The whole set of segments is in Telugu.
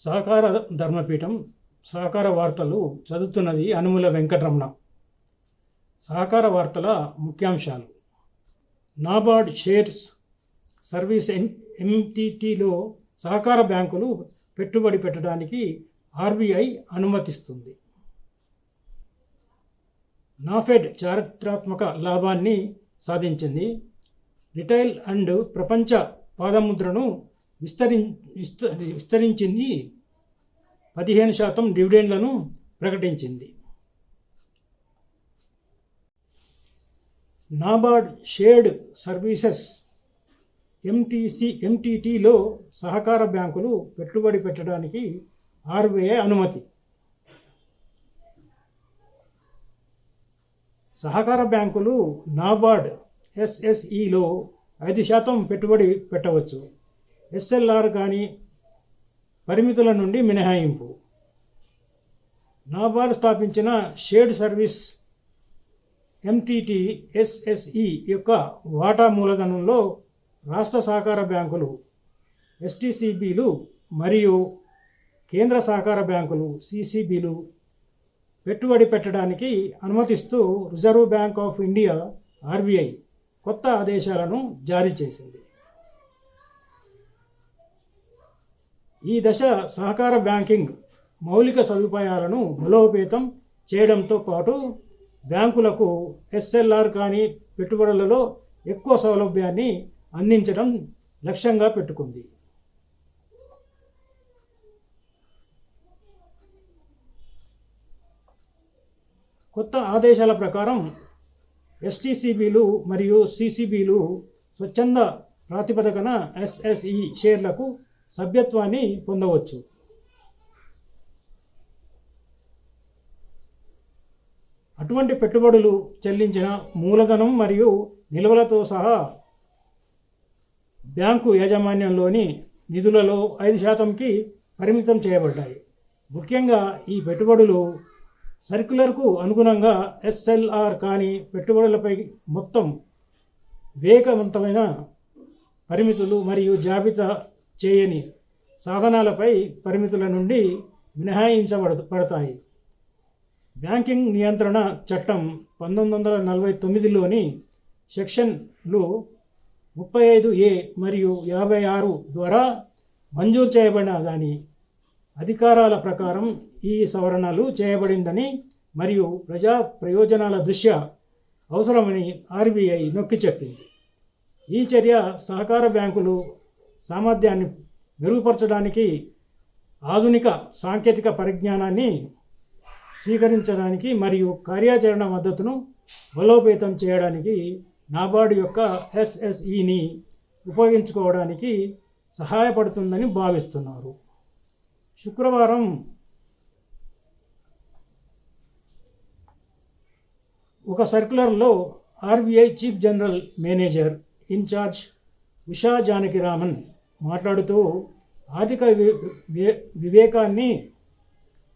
సహకార ధర్మపీఠం సహకార వార్తలు చదువుతున్నది అనుముల వెంకటరమణ. సహకార వార్తల ముఖ్యాంశాలు. నాబార్డ్ షేర్స్ సర్వీస్ ఎన్ ఎంటీటీలో సహకార బ్యాంకులు పెట్టుబడి పెట్టడానికి ఆర్బీఐ అనుమతిస్తుంది. నాఫెడ్ చారిత్రాత్మక లాభాన్ని సాధించింది. రిటైల్ అండ్ ప్రపంచ పాదముద్రను విస్తరి విస్తరించింది. పదిహేను శాతం డివిడెండ్లను ప్రకటించింది. నాబార్డ్ షేర్డ్ సర్వీసెస్ ఎంటీసీ ఎంటీటీలో సహకార బ్యాంకులు పెట్టుబడి పెట్టడానికి ఆర్బీఐ అనుమతి. సహకార బ్యాంకులు నాబార్డ్ ఎస్ఎస్ఈలో ఐదు శాతం పెట్టుబడి పెట్టవచ్చు. ఎస్ఎల్ఆర్ కానీ పరిమితుల నుండి మినహాయింపు. నాబార్డ్ స్థాపించిన షేడ్ సర్వీస్ ఎంటీటీ ఎస్ఎస్ఈ యొక్క వాటా మూలధనంలో రాష్ట్ర సహకార బ్యాంకులు ఎస్టీసీబీలు మరియు కేంద్ర సహకార బ్యాంకులు సిసిబీలు పెట్టుబడి పెట్టడానికి అనుమతిస్తూ Reserve Bank of India RBI కొత్త ఆదేశాలను జారీ చేసింది. ఈ దశ సహకార బ్యాంకింగ్ మౌలిక సదుపాయాలను బలోపేతం చేయడంతో పాటు బ్యాంకులకు ఎస్ఎల్ఆర్ కానీ పెట్టుబడులలో ఎక్కువ సౌలభ్యాన్ని అందించడం లక్ష్యంగా పెట్టుకుంది. కొత్త ఆదేశాల ప్రకారం ఎస్టీసీబీలు మరియు సిసిబీలు స్వచ్ఛంద ప్రాతిపదికన ఎస్ఎస్ఈ షేర్లకు సభ్యత్వాన్ని పొందవచ్చు. అటువంటి పెట్టుబడులు చెల్లించిన మూలధనం మరియు నిల్వలతో సహా బ్యాంకు యాజమాన్యంలోని నిధులలో ఐదు శాతంకి పరిమితం చేయబడ్డాయి. ముఖ్యంగా ఈ పెట్టుబడులు సర్క్యులర్కు అనుగుణంగా ఎస్ఎల్ఆర్ కాని పెట్టుబడులపై మొత్తం వేగవంతమైన పరిమితులు మరియు జాబితా చేయని సాధనాలపై పరిమితుల నుండి మినహాయించబడ పడతాయి. బ్యాంకింగ్ నియంత్రణ చట్టం పంతొమ్మిది వందల నలభై తొమ్మిదిలోని సెక్షన్లు ముప్పై ఐదు ఏ మరియు యాభై ఆరు ద్వారా మంజూరు చేయబడిన దాని అధికారాల ప్రకారం ఈ సవరణలు చేయబడిందని మరియు ప్రజా ప్రయోజనాల దృష్ట్యా అవసరమని ఆర్బీఐ నొక్కి చెప్పింది. ఈ చర్య సహకార బ్యాంకులు సామర్థ్యాన్ని మెరుగుపరచడానికి ఆధునిక సాంకేతిక పరిజ్ఞానాన్ని స్వీకరించడానికి మరియు కార్యాచరణ మద్దతును బలోపేతం చేయడానికి నాబార్డు యొక్క ఎస్ఎస్ఈని ఉపయోగించుకోవడానికి సహాయపడుతుందని భావిస్తున్నారు. శుక్రవారం ఒక సర్క్యులర్లో RBI chief general manager in charge Usha Janakiraman మాట్లాడుతూ ఆర్థిక వి- వి- వివేకాన్ని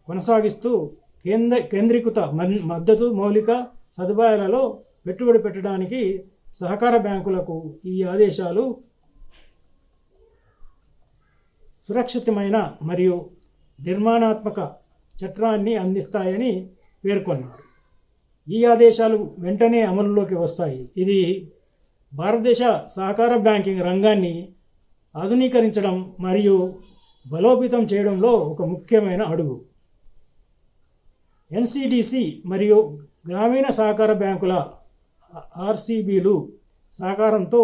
కొనసాగిస్తూ కేంద్ర కేంద్రీకృత మన్- మద్దతు మౌలిక సదుపాయాలలో పెట్టుబడి పెట్టడానికి సహకార బ్యాంకులకు ఈ ఆదేశాలు సురక్షితమైన మరియు నిర్మాణాత్మక చట్టాన్ని అందిస్తాయని పేర్కొన్నారు. ఈ ఆదేశాలు వెంటనే అమలులోకి వస్తాయి. ఇది భారతదేశ సహకార బ్యాంకింగ్ రంగాన్ని ఆధునీకరించడం మరియు బలోపేతం చేయడంలో ఒక ముఖ్యమైన అడుగు. ఎన్సిడిసి మరియు గ్రామీణ సహకార బ్యాంకుల ఆర్సీబీలు సహకారంతో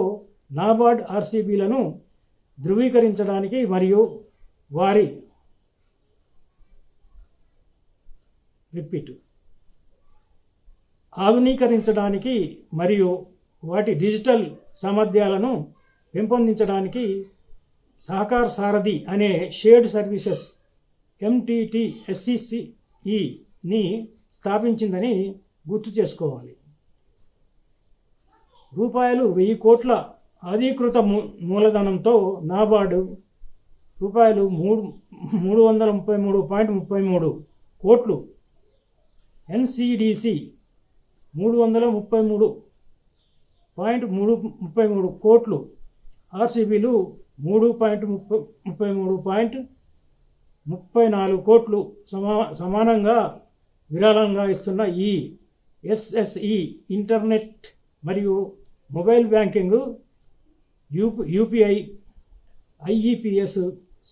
నాబార్డ్ ఆర్సీబీలను ధృవీకరించడానికి మరియు వారి రిపీట్ ఆధునీకరించడానికి మరియు వాటి డిజిటల్ సామర్థ్యాలను పెంపొందించడానికి సహకార్ సారథి అనే షేడ్ సర్వీసెస్ ఎంటీటీ ఎస్సిసిఈని స్థాపించిందని గుర్తు చేసుకోవాలి. రూపాయలు వెయ్యి కోట్ల అధీకృత మూ మూలధనంతో నాబార్డు రూపాయలు మూడు మూడు వందల ముప్పై మూడు పాయింట్ ముప్పై మూడు కోట్లు. ఎన్సిడిసి మూడు వందల ముప్పై మూడు పాయింట్ మూడు ముప్పై మూడు కోట్లు. ఆర్సీబీలు మూడు పాయింట్ ముప్పై ముప్పై మూడు పాయింట్ ముప్పై నాలుగు కోట్లు సమా సమానంగా విరాళంగా ఇస్తున్న ఈ ఎస్ఎస్ఈ ఇంటర్నెట్ మరియు mobile banking U UPI AEPS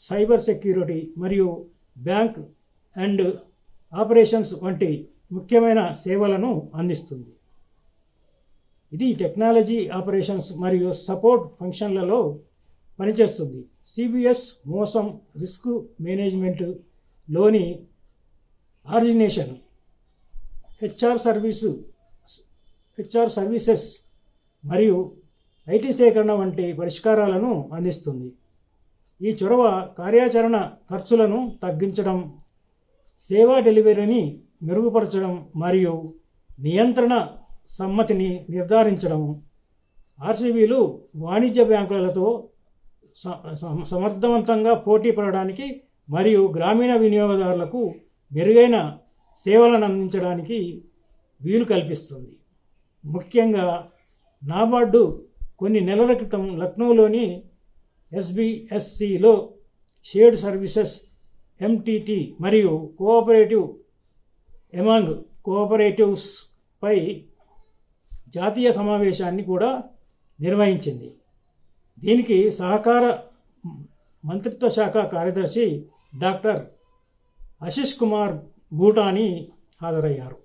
cyber security మరియు బ్యాంక్ అండ్ ఆపరేషన్స్ వంటి ముఖ్యమైన సేవలను అందిస్తుంది. ఇది టెక్నాలజీ ఆపరేషన్స్ మరియు సపోర్ట్ ఫంక్షన్లలో పనిచేస్తుంది. సిబిఎస్ మోసం risk మేనేజ్మెంట్లోని origination HR service HR services మరియు ఐటీ సేకరణ వంటి పరిష్కారాలను అందిస్తుంది. ఈ చొరవ కార్యాచరణ ఖర్చులను తగ్గించడం సేవా డెలివరీని మెరుగుపరచడం మరియు నియంత్రణ సమ్మతిని నిర్ధారించడం. ఆర్సీబీలు వాణిజ్య బ్యాంకులతో సమర్థవంతంగా పోటీ పడడానికి మరియు గ్రామీణ వినియోగదారులకు మెరుగైన సేవలను అందించడానికి వీలు కల్పిస్తుంది. ముఖ్యంగా నాబార్డు కొన్ని నెలల క్రితం లక్నోలోని ఎస్బిఎస్సిలో షేడ్ సర్వీసెస్ ఎంటీటీ మరియు కోఆపరేటివ్ ఎమాంగ్ కోఆపరేటివ్స్పై జాతీయ సమావేశాన్ని కూడా నిర్వహించింది. దీనికి సహకార మంత్రిత్వ శాఖ కార్యదర్శి డాక్టర్ ఆశిష్ కుమార్ భూటాని హాజరయ్యారు.